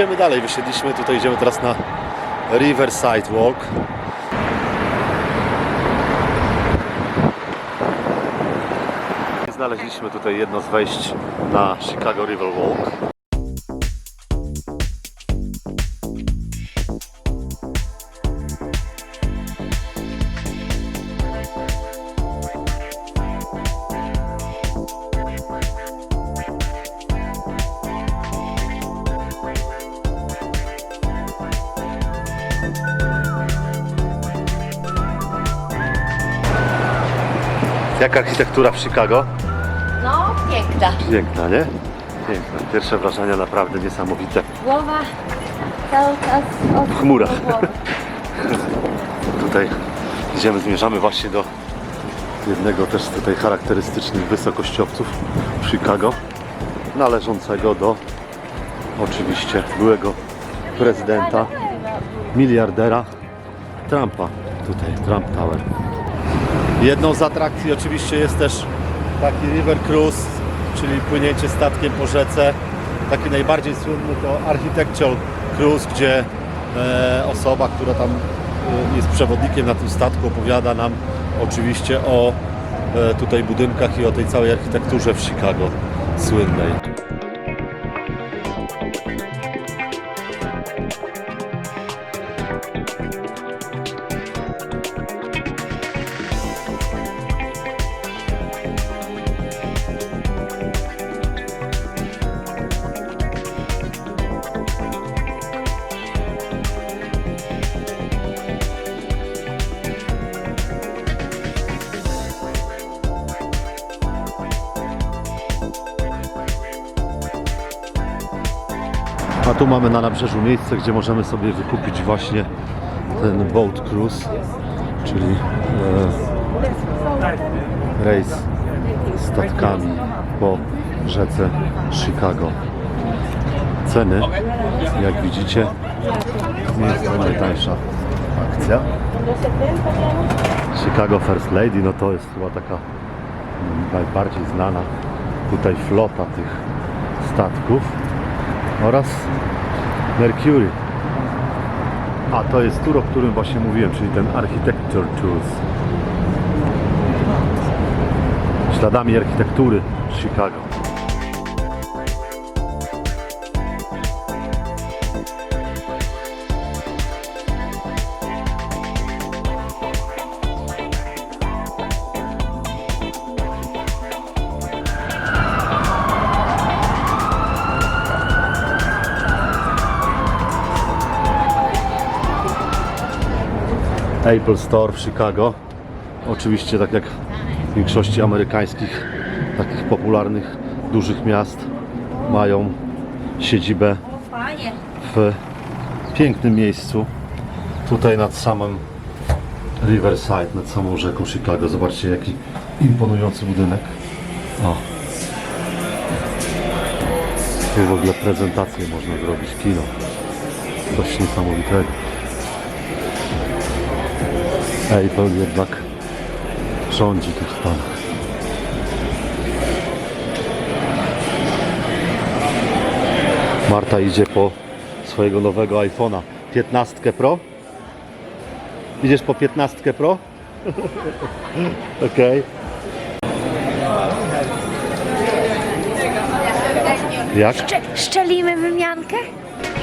idziemy dalej. Wysiedliśmy, tutaj idziemy teraz na Riverside Walk. Znaleźliśmy tutaj jedno z wejść na Chicago River Walk. Jak architektura w Chicago? No, piękna. Piękna, nie? Piękna. Pierwsze wrażenia naprawdę niesamowite. Głowa cały czas od W chmurach. głowy. Tutaj idziemy, zmierzamy właśnie do jednego też z tutaj charakterystycznych wysokościowców w Chicago, należącego do oczywiście byłego prezydenta, miliardera Trumpa. Tutaj Trump Tower. Jedną z atrakcji oczywiście jest też taki River Cruise, czyli płynięcie statkiem po rzece. Taki najbardziej słynny to Architectural Cruise, gdzie e, osoba, która tam e, jest przewodnikiem na tym statku, opowiada nam oczywiście o e, tutaj budynkach i o tej całej architekturze w Chicago słynnej. A tu mamy na nabrzeżu miejsce, gdzie możemy sobie wykupić właśnie ten boat cruise, czyli e, rejs statkami po rzece Chicago. Ceny, jak widzicie, nie jest to najtańsza akcja. Chicago First Lady, no to jest chyba taka najbardziej znana tutaj flota tych statków oraz Mercury. A to jest tur, o którym właśnie mówiłem, czyli ten Architecture Tours. Śladami architektury Chicago. Apple Store w Chicago. Oczywiście tak jak w większości amerykańskich takich popularnych dużych miast mają siedzibę w pięknym miejscu. Tutaj nad samym Riverside, nad samą rzeką Chicago. Zobaczcie jaki imponujący budynek. O. Tu w ogóle prezentację można zrobić, kino. Coś niesamowitego. Apple jednak rządzi tych Stanach. Marta idzie po swojego nowego iPhone'a 15 Pro. Idziesz po 15 Pro? Okej. Jak? Szcz- szczelimy wymiankę?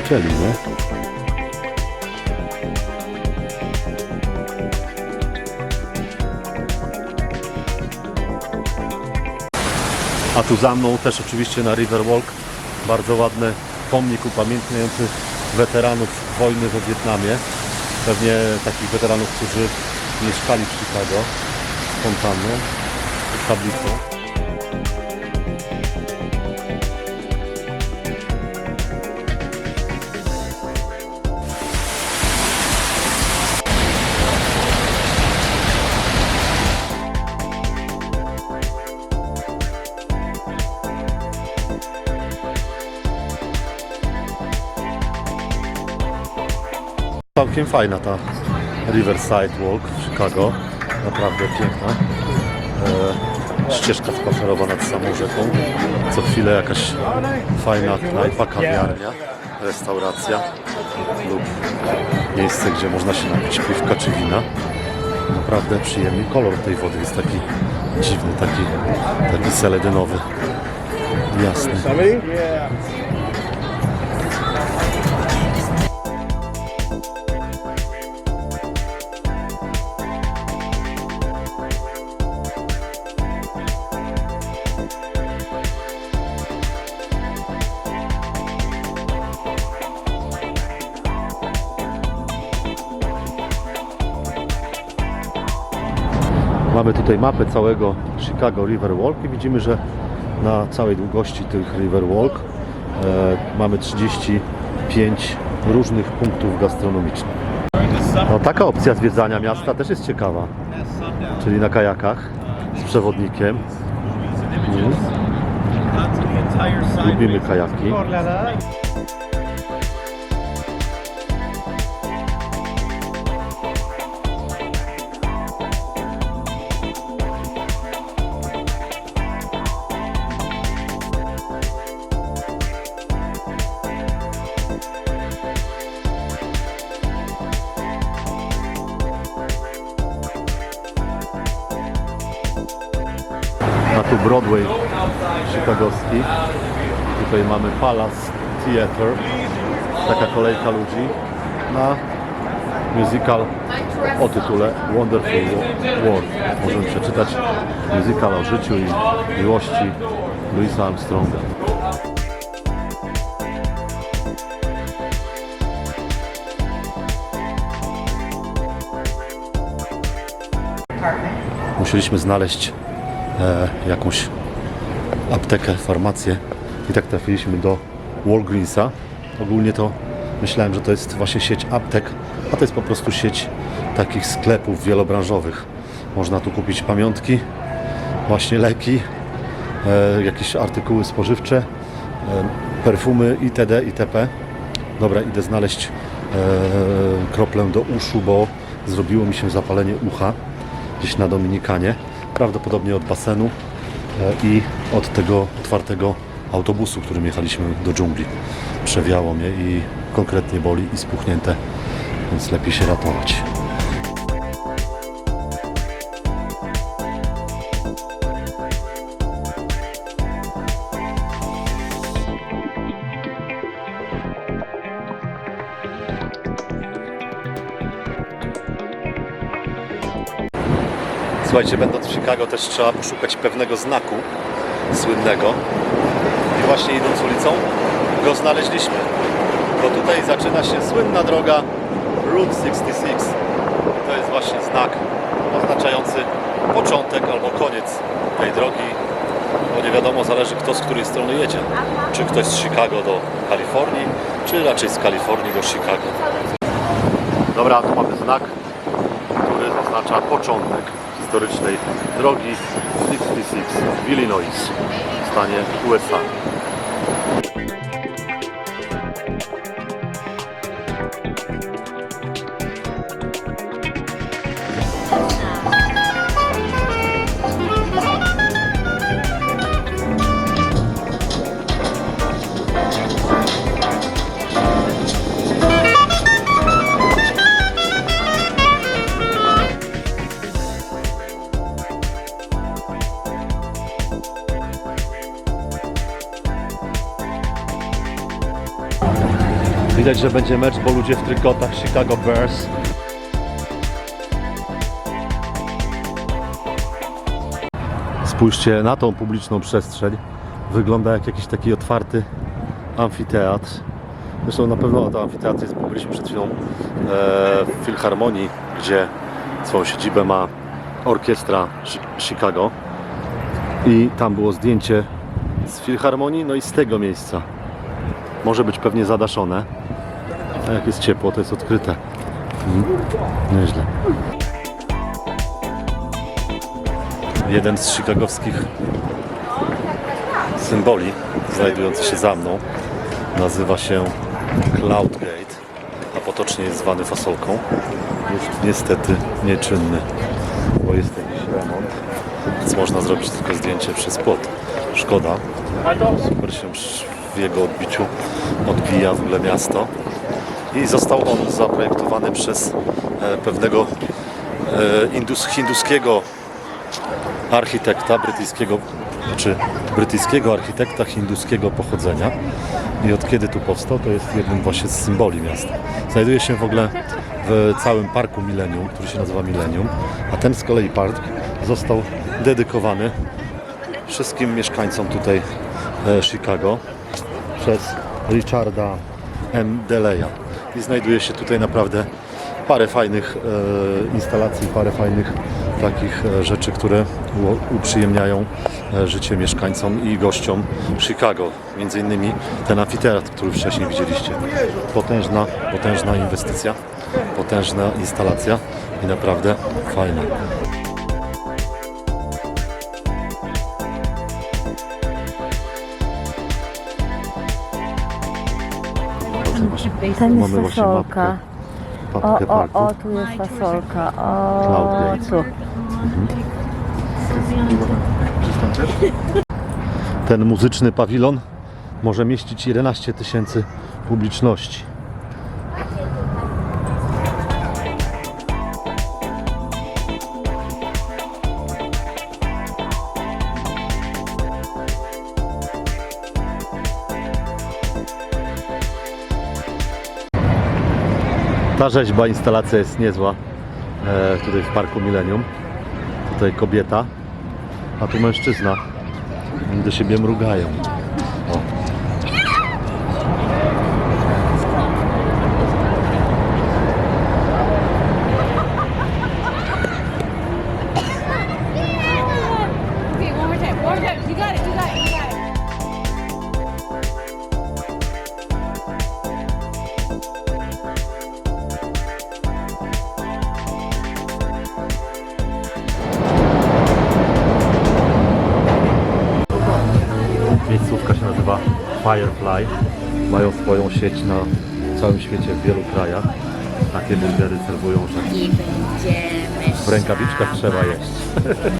Szczelimy. A tu za mną też oczywiście na Riverwalk bardzo ładny pomnik upamiętniający weteranów wojny we Wietnamie. Pewnie takich weteranów, którzy mieszkali w Chicago z fontanną, z tablicą. Całkiem fajna ta Riverside Walk w Chicago. Naprawdę piękna. E, ścieżka spacerowa nad samą rzeką. Co chwilę jakaś fajna knajpa, kawiarnia, restauracja lub miejsce, gdzie można się napić piwka czy wina. Naprawdę przyjemny kolor tej wody jest taki dziwny, taki, taki seledynowy. Jasny. Tutaj mapę całego Chicago River Walk i widzimy, że na całej długości tych River Walk e, mamy 35 różnych punktów gastronomicznych. No, taka opcja zwiedzania miasta też jest ciekawa, czyli na kajakach z przewodnikiem. Mm. Lubimy kajaki. Broadway chicagowski. Tutaj mamy Palace Theatre. Taka kolejka ludzi na musical o tytule Wonderful World. Możemy przeczytać musical o życiu i miłości Louisa Armstronga. Musieliśmy znaleźć e, jakąś aptekę, farmację i tak trafiliśmy do Walgreensa. Ogólnie to myślałem, że to jest właśnie sieć aptek, a to jest po prostu sieć takich sklepów wielobranżowych. Można tu kupić pamiątki, właśnie leki, e, jakieś artykuły spożywcze, e, perfumy itd. itp. Dobra, idę znaleźć e, kroplę do uszu, bo zrobiło mi się zapalenie ucha gdzieś na Dominikanie, prawdopodobnie od basenu e, i od tego otwartego autobusu, którym jechaliśmy do dżungli. Przewiało mnie i konkretnie boli i spuchnięte, więc lepiej się ratować. Słuchajcie, będąc w Chicago też trzeba poszukać pewnego znaku słynnego. I właśnie idąc ulicą go znaleźliśmy. Bo tutaj zaczyna się słynna droga Route 66. To jest właśnie znak oznaczający początek albo koniec tej drogi. Bo nie wiadomo, zależy kto z której strony jedzie. Czy ktoś z Chicago do Kalifornii, czy raczej z Kalifornii do Chicago. Dobra, tu mamy znak który oznacza początek historycznej drogi 66 w Illinois w stanie USA. Widać, że będzie mecz, bo ludzie w trykotach Chicago Bears. Spójrzcie na tą publiczną przestrzeń. Wygląda jak jakiś taki otwarty amfiteatr. Zresztą na pewno to amfiteatr jest, bo byliśmy przed chwilą e, w Filharmonii, gdzie swoją siedzibę ma orkiestra Chi- Chicago. I tam było zdjęcie z Filharmonii, no i z tego miejsca może być pewnie zadaszone. A jak jest ciepło, to jest odkryte. Mm, nieźle. Jeden z chicagowskich symboli znajdujący się za mną nazywa się Cloudgate, a potocznie jest zwany fasolką. Jest niestety nieczynny, bo jest jakiś remont. więc można zrobić tylko zdjęcie przez płot. Szkoda. Super się w jego odbiciu odbija w ogóle miasto. I został on zaprojektowany przez e, pewnego e, indus, hinduskiego architekta brytyjskiego, czy brytyjskiego architekta hinduskiego pochodzenia. I od kiedy tu powstał, to jest jednym właśnie z symboli miasta. Znajduje się w ogóle w całym parku Millennium, który się nazywa Millennium, a ten z kolei park został dedykowany wszystkim mieszkańcom tutaj e, Chicago przez Richarda M. Deleya. I znajduje się tutaj naprawdę parę fajnych e, instalacji, parę fajnych takich e, rzeczy, które uprzyjemniają e, życie mieszkańcom i gościom Chicago. Między innymi ten amfiteatr, który wcześniej widzieliście. Potężna, potężna inwestycja, potężna instalacja i naprawdę fajna. Tam Mamy właśnie mapkę, O, mapkę o, parku. o, tu jest fasolka. O, tu. Ten muzyczny pawilon może mieścić 11 tysięcy publiczności. Ta rzeźba, instalacja jest niezła. E, tutaj w Parku Millennium. Tutaj kobieta, a tu mężczyzna. Do siebie mrugają. Firefly. Mają swoją sieć na całym świecie, w wielu krajach. Takie burgery serwują, że I będziemy w rękawiczkach trzeba jeść.